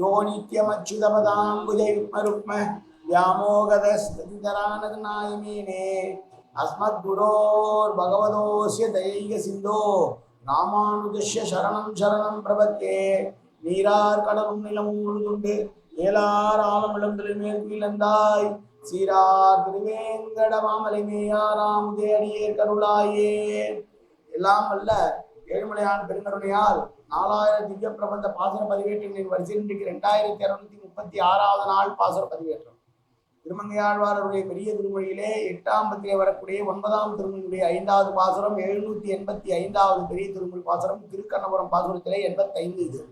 யோ நித்யமச்சுதபதாம்புஜைமருக்ம வியாமோகதஸ்தரானதநாயமீனே அஸ்மத்குரோர் பகவதோசிய தைக சிந்தோ ராமானுஜஸ்ய சரணம் சரணம் பிரபத்தே நீரார் கடலும் நிலமும் முழுதுண்டு ஏலார் ஆலமிழந்தில் மேற்கிழந்தாய் சீரார் திருவேங்கட மாமலை மேயாராம் தேடியே கருளாயே எல்லாம் அல்ல ஏழுமலையான் பெருங்கருணையால் நாலாயிரம் திவ்ய பிரபந்த பாசுர பதிவேற்றங்களின் வரிசையில் இன்றைக்கு ரெண்டாயிரத்தி இருநூத்தி முப்பத்தி ஆறாவது நாள் பாசுர பதிவேற்றம். திருமங்கையாழ்வாரருடைய பெரிய திருமொழியிலே எட்டாம் பத்திலே வரக்கூடிய ஒன்பதாம் திருமொழியுடைய ஐந்தாவது பாசுரம் எழுநூத்தி எண்பத்தி ஐந்தாவது பெரிய திருமொழி பாசுரம் திருக்கண்ணபுரம் பாசுரத்திலே எண்பத்தைந்து இது.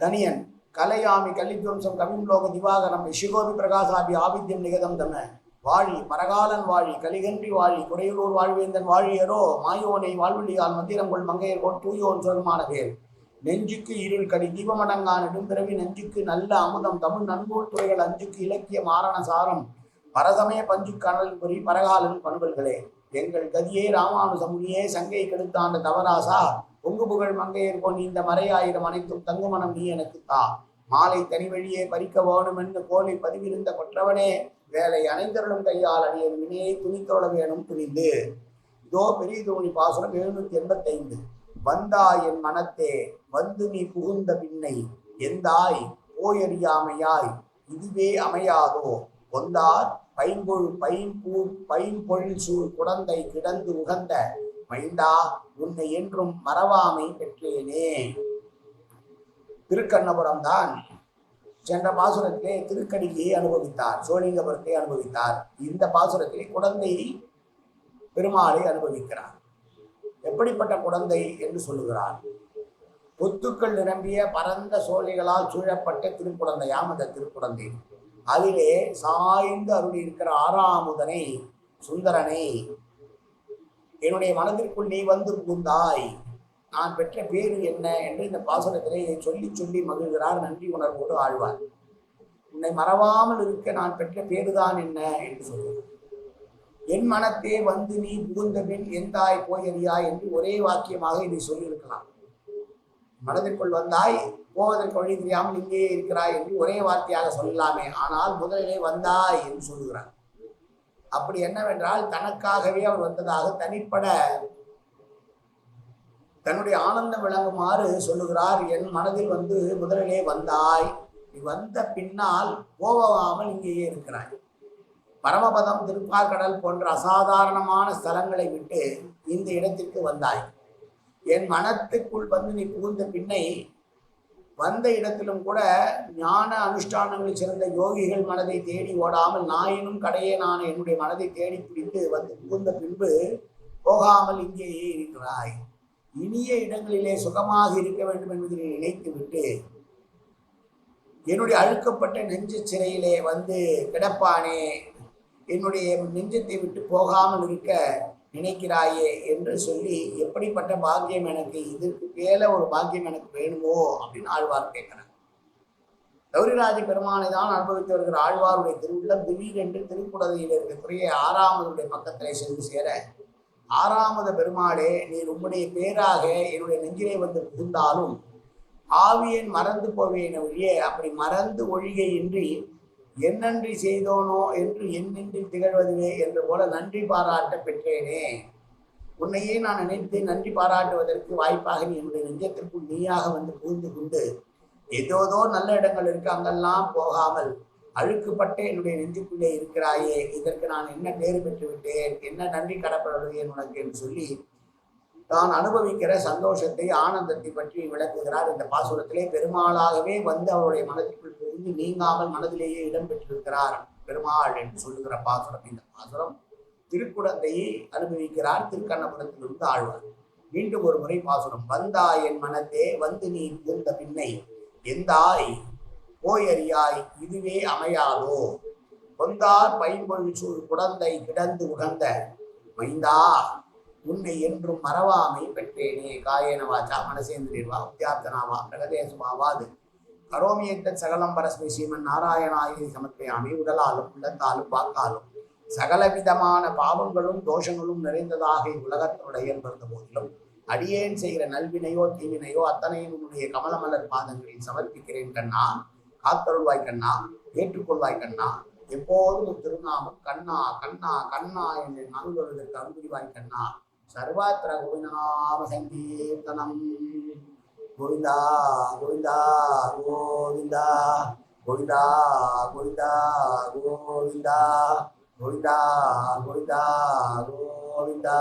தனியன் கலையாமி கலித்வம்சம் கவிம்லோக திவாகரம் ஷிகோபி பிரகாசாபி ஆவித்யம் நிகதம் தம வாழி பரகாலன் வாழி கலிகன்றி வாழி குடையூர் வாழ்வேந்தன் வாழியரோ மாயோனை வாழ்வழியால் மந்திரம் கொள் மங்கையர் கொள் தூயோன் சொல்மான நெஞ்சுக்கு இருள் கடி தீபமடங்கா நெடும்பிறவி நெஞ்சுக்கு நல்ல அமுதம் தமிழ் நன்கூல் துறைகள் அஞ்சுக்கு இலக்கிய மாரண சாரம். பரசமய பஞ்சு கனல் பொறி பரகாலன் பண்பல்களே. எங்கள் கதியே ராமானுசமுனியே சங்கை கெடுத்தாண்ட தவராசா. பொங்கு புகழ் மங்கையர் பொன் இந்த மறையாயிரம் அனைத்தும் தங்குமணம் நீ எனக்கு தா மாலை தனி வழியே பறிக்க வேணும் என்று கோலை பதிவிருந்த கொற்றவனே. வேலை அனைந்தருளும் கையால் அணிய வினையை துணித்தோட வேணும் துணிந்து இதோ பெரிய தோணி பாசுரம் எழுநூத்தி எண்பத்தைந்து. வந்தா என் மனத்தே வந்து நீ புகுந்த பின்னை எந்தாய் போயறியாமையாய் இதுவே அமையாதோ? கொந்தார் பைம்பொழு பைம்பூ பைம்பொழில் சூழ் குடந்தை கிடந்து உகந்த மைந்தா உன்னை என்றும் மறவாமை பெற்றேனே. திருக்கண்ணபுரம் தான் சென்ற பாசுரத்திலே திருக்கடியை அனுபவித்தார் சோழிங்கபுரத்தை அனுபவித்தார். இந்த பாசுரத்திலே குழந்தை பெருமாளை அனுபவிக்கிறார். எப்படிப்பட்ட குழந்தை என்று சொல்லுகிறார். பொத்துக்கள் நிரம்பிய பரந்த சோழிகளால் சூழப்பட்ட திருக்குழந்தையாம் அந்த திருக்குழந்தை. அதிலே சாய்ந்து அருளி இருக்கிற ஆறாமுதனை சுந்தரனை என்னுடைய மனதிற்குள் நீ வந்து புகுந்தாய். நான் பெற்ற பேரு என்ன என்று இந்த பாசுரத்திலே சொல்லி சொல்லி மகிழ்கிறார் நன்றி உணர்வோடு ஆழ்வார். உன்னை மறவாமல் இருக்க நான் பெற்ற பேருதான் என்ன என்று சொல்கிறார். என் மனத்தே வந்து நீ புகுந்த பின் எந்தாய் போயறியா என்று ஒரே வாக்கியமாக இதை சொல்லியிருக்கலாம். மனதிற்குள் வந்தாய் போவதற்கு வழி தெரியாமல் இங்கே இருக்கிறாய் என்று ஒரே வார்த்தையாக சொல்லலாமே ஆனால் முதலிலே வந்தாய் என்று சொல்லுகிறார் அப்படி என்னவென்றால் தனக்காகவே அவர் வந்ததாக தனிப்பட தன்னுடைய ஆனந்தம் விளங்குமாறு சொல்லுகிறார் என் மனதில் வந்து முதலிலே வந்தாய். நீ வந்த பின்னால் போகாமல் இங்கேயே இருக்கிறாய். பரமபதம் திருப்பாக்கடல் போன்ற அசாதாரணமான ஸ்தலங்களை விட்டு இந்த இடத்திற்கு வந்தாய். என் மனத்துக்குள் வந்து நீ புகுந்த பின்னை வந்த இடத்திலும் கூட ஞான அனுஷ்டானங்களில் சிறந்த யோகிகள் மனதை தேடி ஓடாமல் நாயினும் கடையே நான் என்னுடைய மனதை தேடி பிடித்து வந்து புகுந்த பின்பு போகாமல் இங்கேயே இருக்கிறாய். இனிய இடங்களிலே சுகமாக இருக்க வேண்டும் என்பதை நினைத்துவிட்டு என்னுடைய அழுக்கப்பட்ட நெஞ்சு சிறையிலே வந்து கிடப்பானே என்னுடைய நெஞ்சத்தை விட்டு போகாமல் இருக்க நினைக்கிறாயே என்று சொல்லி எப்படிப்பட்ட பாக்கியம் எனக்கு இதற்கு மேல ஒரு பாக்கியம் எனக்கு வேணுமோ அப்படின்னு ஆழ்வார் கேட்கிறார். கௌரிராஜ பெருமானை தான் அனுபவித்து வருகிற ஆழ்வாருடைய திருவுள்ளம் திடீரென்று திருக்குடதையில் இருக்கக்கூடிய ஆறாமதுடைய பக்கத்திலே சென்று சேர ஆறாமத பெருமாளே நீர் உம்முடைய பேராக என்னுடைய நெஞ்சிலே வந்து புகுந்தாலும் ஆவியன் மறந்து போவேன் ஒழிய அப்படி மறந்து ஒழிகையின்றி என்னன்றி செய்தோனோ என்று என்னின்றி திகழ்வதுவே என்று போல நன்றி பாராட்ட பெற்றேனே. உன்னையே நான் நினைத்து நன்றி பாராட்டுவதற்கு வாய்ப்பாக நீ என்னுடைய நெஞ்சத்திற்குள் நீயாக வந்து புகுந்து கொண்டு ஏதோதோ நல்ல இடங்கள் இருக்கு அங்கெல்லாம் போகாமல் அழுக்குப்பட்ட என்னுடைய நெஞ்சுக்குள்ளே இருக்கிறாயே இதற்கு நான் என்ன பேறு பெற்று விட்டேன் என்ன நன்றி கடப்படுவேன் உனக்கு என்று சொல்லி தான் அனுபவிக்கிற சந்தோஷத்தை ஆனந்தத்தை பற்றி விளக்குகிறார். இந்த பாசுரத்திலே பெருமாளாகவே வந்து அவருடைய மனதிற்குள் புகுந்து நீங்காமல் மனதிலேயே இடம் பெற்றிருக்கிறார் பெருமாள் என்று சொல்லுகிற பாசுரம் இந்த பாசுரம் திருக்குடத்தையே அனுபவிக்கிறார். திருக்கண்ணபுரத்திலிருந்து ஆழ்வார். மீண்டும் ஒரு முறை பாசுரம் வந்தா என் மனத்தே வந்து நீ புகுந்த பின்னை எந்தாய் போயறியாய் இதுவே அமையாதோ? கொந்தார் பைம்பொழில் சூழ் குடந்தை கிடந்து உகந்த மைந்தா உன்னை என்றும் மறவாமை பெற்றேனே. காயேன வாச்சா உத்தியார்த்தனாவா பிரகதேசுமாவாது. கரோமியத்தன் சகலம் பரஸ்மி ஸ்ரீமன் நாராயணாயை சமர்ப்பயாமி உடலாலும் உள்ளத்தாலும் வாக்காலும் சகலவிதமான பாவங்களும் தோஷங்களும் நிறைந்ததாக உலகத்தினுடைய இருந்த போதிலும் அடியேன் செய்கிற நல்வினையோ தீவினையோ அத்தனையும் உன்னுடைய கமலமலர் பாதங்களில் சமர்ப்பிக்கிறேன் கண்ணா. காத்தருள்வாய் கண்ணா ஏற்றுக்கொள்வாய் கண்ணா எப்போதும் உன் திருநாமம் கண்ணா கண்ணா கண்ணா என்று நான்குவதற்கு அன்புரிவாய் கண்ணா சர்வாத்திர கோவிந்தநாம சங்கீர்த்தனம் கோவிந்தா கோவிந்தா கோவிந்தா கோவிந்தா கோவிந்தா கோவிந்தா கோவிந்தா கோவிந்தா கோவிந்தா.